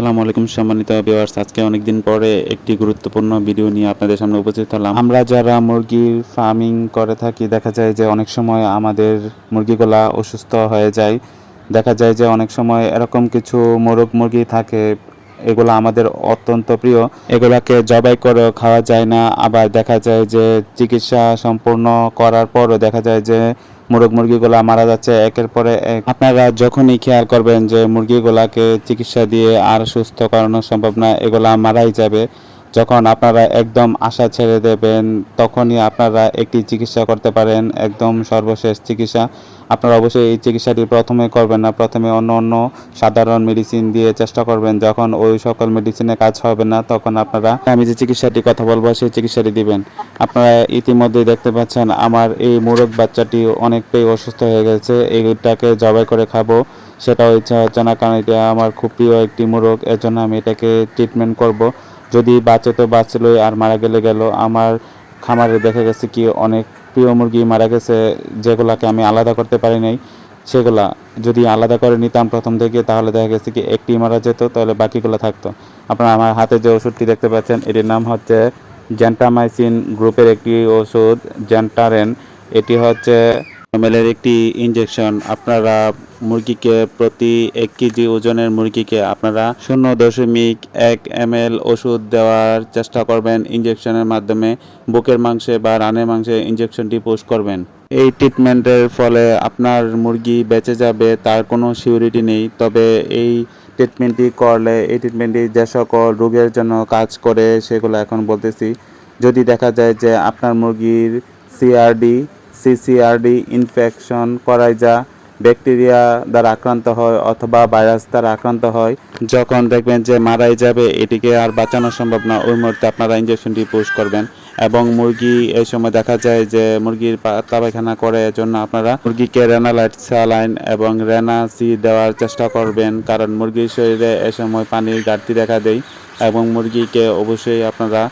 আসসালামু আলাইকুম সম্মানিত ভিউয়ার্স আজকে অনেক দিন পরে একটি গুরুত্বপূর্ণ ভিডিও নিয়ে আপনাদের সামনে উপস্থিত হলাম। আমরা যারা মুরগির ফার্মিং করে থাকি, দেখা যায় যে অনেক সময় আমাদের মুরগিগুলা অসুস্থ হয়ে যায়। দেখা যায় যে অনেক সময় এরকম কিছু মোরগ মুরগি থাকে এগুলো আমাদের অত্যন্ত প্রিয়। এগুলাকে জবাই করে খাওয়া যায় না। আবার দেখা যায় যে চিকিৎসা সম্পূর্ণ করার পরও দেখা যায় যে মুরগ মুরগিগুলা মারা যাচ্ছে একের পরে এক। আপনারা যখনই খেয়াল করবেন যে মুরগিগুলাকে চিকিৎসা দিয়ে আর সুস্থ করানো সম্ভব না, এগুলা মারাই যাবে। যখন আপনারা একদম আশা ছেড়ে দেবেন, তখনই আপনারা একটি চিকিৎসা করতে পারেন, একদম সর্বশেষ চিকিৎসা। আপনারা অবশ্যই এই চিকিৎসাটি প্রথমে করবেন না, প্রথমে অন্য অন্য সাধারণ মেডিসিন দিয়ে চেষ্টা করবেন। যখন ওই সকল মেডিসিনে কাজ হবে না, তখন আপনারা আমি যে চিকিৎসাটি কথা বলব, সেই চিকিৎসাটি দিবেন। আপনারা ইতিমধ্যেই দেখতে পাচ্ছেন, আমার এই মোরগ বাচ্চাটি অনেকটাই অসুস্থ হয়ে গেছে। এইটাকে জবাই করে খাব। সেটাও ইচ্ছা হচ্ছে না, কারণ এটা আমার খুব প্রিয় একটি মোরগ। এর জন্য আমি এটাকে ট্রিটমেন্ট করব। যদি বাঁচে তো বাঁচলোই, আর মারা গেলে গেল। আমার খামারে দেখা গেছে কি, অনেক প্রিয় মুরগি মারা গেছে, যেগুলাকে আমি আলাদা করতে পারি নাই। সেগুলা যদি আলাদা করে নিতাম প্রথম থেকে, তাহলে দেখা গেছে কি, একটি মারা যেত, তাহলে বাকিগুলো থাকতো। আপনারা আমার হাতে যে ওষুধটি দেখতে পাচ্ছেন, এটির নাম হচ্ছে জ্যান্টামাইসিন গ্রুপের একটি ওষুধ জ্যান্টারেন এটি হচ্ছে এমএলের একটি ইনজেকশন আপনারা মুরগিকে প্রতি এক কেজি ওজনের মুরগিকে আপনারা শূন্য দশমিক এক এম ওষুধ দেওয়ার চেষ্টা করবেন। ইনজেকশনের মাধ্যমে বুকের মাংসে বা রানের মাংসে ইনজেকশনটি পোস্ট করবেন। এই ট্রিটমেন্টের ফলে আপনার মুরগি বেঁচে যাবে, তার কোনো সিউরিটি নেই। তবে এই ট্রিটমেন্টটি করলে, এই ট্রিটমেন্টটি যে সকল রোগের জন্য কাজ করে, সেগুলো এখন বলতেছি। যদি দেখা যায় যে আপনার মুরগির সিআরডি সিসিআরডি ইনফেকশন করায় যা ব্যাকটেরিয়া দ্বারা আক্রান্ত হয় অথবা ভাইরাস দ্বারা আক্রান্ত হয়। যখন দেখবেন যে মারাই যাবে, এটিকে আর বাঁচানো সম্ভব না। ওই মুহূর্তে আপনারা ইঞ্জেকশনটি পুশ করবেন এবং মুরগি, এই সময় দেখা যায় যে মুরগির পাতা পায়খানা করে জন্য আপনারা মুরগিকে রেনালাইট স্যালাইন এবং রেনা সি দেওয়ার চেষ্টা করবেন। কারণ মুরগির শরীরে এ সময় পানির ঘাটতি দেখা দেয় এবং মুরগিকে অবশ্যই আপনারা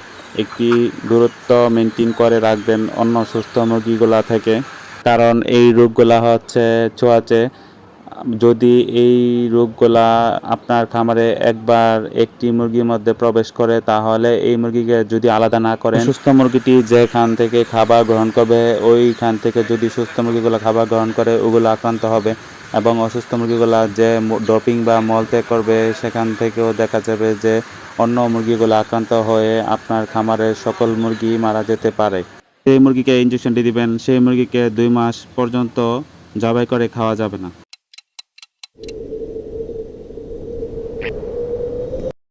একটি দূরত্ব মেনটেন করে রাখবেন অন্য সুস্থ মুরগিগুলা থেকে। কারণ এই রোগগুলা হচ্ছে ছোঁয়াচে যদি এই রোগগুলা আপনার খামারে একবার একটি মুরগির মধ্যে প্রবেশ করে, তাহলে এই মুরগিকে যদি আলাদা না করেন, সুস্থ মুরগিটি যেখান থেকে খাবার গ্রহণ করবে, ওইখান থেকে যদি সুস্থ মুরগিগুলো খাবার গ্রহণ করে, ওগুলো আক্রান্ত হবে এবং অসুস্থ মুরগিগুলা যে ডপিং বা মল ত্যাগ করবে, সেখান থেকেও দেখা যাবে যে অন্য মুরগিগুলো আক্রান্ত হয়ে আপনার খামারের সকল মুরগি মারা যেতে পারে। সেই মুরগিকে ইঞ্জেকশনটি দিবেন, সেই মুরগিকে দুই মাস পর্যন্ত জবাই করে খাওয়া যাবে না।